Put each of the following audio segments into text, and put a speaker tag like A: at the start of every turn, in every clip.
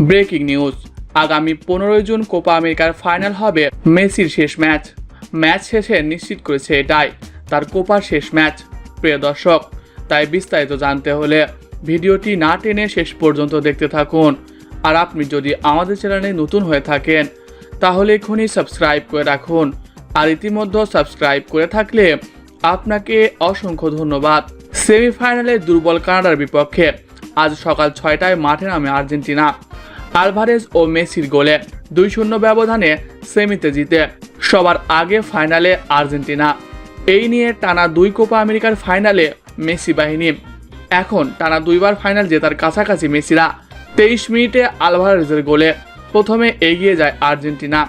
A: Breaking news. আগামী পনেরোই June Copa আমেরিকার ফাইনাল হবে মেসির শেষ ম্যাচ। ম্যাচ শেষে নিশ্চিত করেছে এটাই, তার কোপার শেষ ম্যাচ। প্রিয় দর্শক, তাই বিস্তারিত জানতে হলে ভিডিওটি না টেনে শেষ পর্যন্ত দেখতে থাকুন। আর আপনি যদি আমাদের চ্যানেলে নতুন হয়ে থাকেন, তাহলে এখনই সাবস্ক্রাইব করে রাখুন। আর ইতিমধ্যে সাবস্ক্রাইব করে থাকলে আপনাকে অসংখ্য ধন্যবাদ। সেমিফাইনালে দুর্বল কানাডার বিপক্ষে আজ সকাল ছয়টায় মাঠে নামে আর্জেন্টিনা। আলভারেজ ও মেসির গোলে দুই শূন্য ব্যবধানে সেমিতে জিতে সবার আগে ফাইনালে আর্জেন্টিনা। এই নিয়ে টানা দুই কোপা আমেরিকার ফাইনালে মেসি বাহিনী। এখন টানা দুইবার ফাইনাল জেতার কাছাকাছি মেসিরা। তেইশ মিনিটে আলভারেজের গোলে প্রথমে এগিয়ে যায় আর্জেন্টিনা।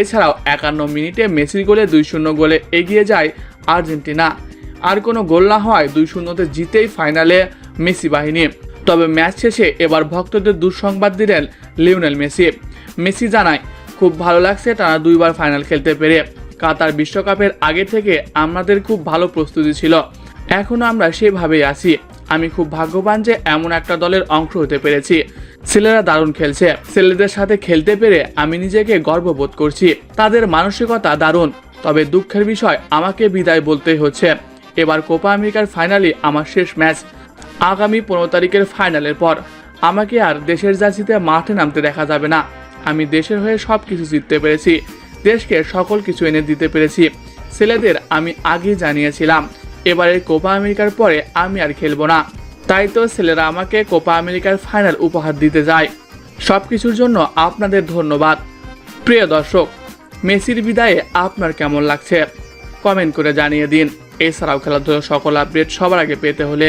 A: এছাড়াও একান্ন মিনিটে মেসির গোলে দুই শূন্য গোলে এগিয়ে যায় আর্জেন্টিনা। আর কোনো গোল না হওয়ায় দুই শূন্যতে জিতেই ফাইনালে মেসি বাহিনী। তবে ম্যাচ শেষে এবার ভক্তদের দুঃসংবাদ দিলেন লিওনেল মেসি। মেসি জানায়, খুব ভালো লাগছে টানা দুইবার ফাইনাল খেলতে পেরে। কাতার বিশ্বকাপের আগে থেকে আমাদের খুব ভালো প্রস্তুতি ছিল। এখনও আমরা সেভাবেই আছি। আমি খুব ভাগ্যবান যে এমন একটা দলের অংশ হতে পেরেছি। ছেলেরা দারুণ খেলছে। ছেলেদের সাথে খেলতে পেরে আমি নিজেকে গর্ববোধ করছি। তাদের মানসিকতা দারুণ। তবে দুঃখের বিষয় আমাকে বিদায় বলতেই হচ্ছে। এবার কোপা আমেরিকার ফাইনালে আমার শেষ ম্যাচ। আগামী পনেরো তারিখের ফাইনালের পর। আমাকে আর দেশের জার্সিতে মাঠে নামতে দেখা যাবে না। আমি দেশের হয়ে সব কিছু জিততে পেরেছি। দেশকে সকল কিছু এনে দিতে পেরেছি। ছেলেদের আমি আগেই জানিয়েছিলাম, এবারের কোপা আমেরিকার পরে আমি আর খেলব না। তাই তো ছেলেরা আমাকে কোপা আমেরিকার ফাইনাল উপহার দিতে যায়। সব কিছুর জন্য আপনাদের ধন্যবাদ। প্রিয় দর্শক, মেসির বিদায়ে আপনার কেমন লাগছে? কমেন্ট করে জানিয়ে দিন। এছাড়াও খেলাধুলার সকল আপডেট সবার আগে পেতে হলে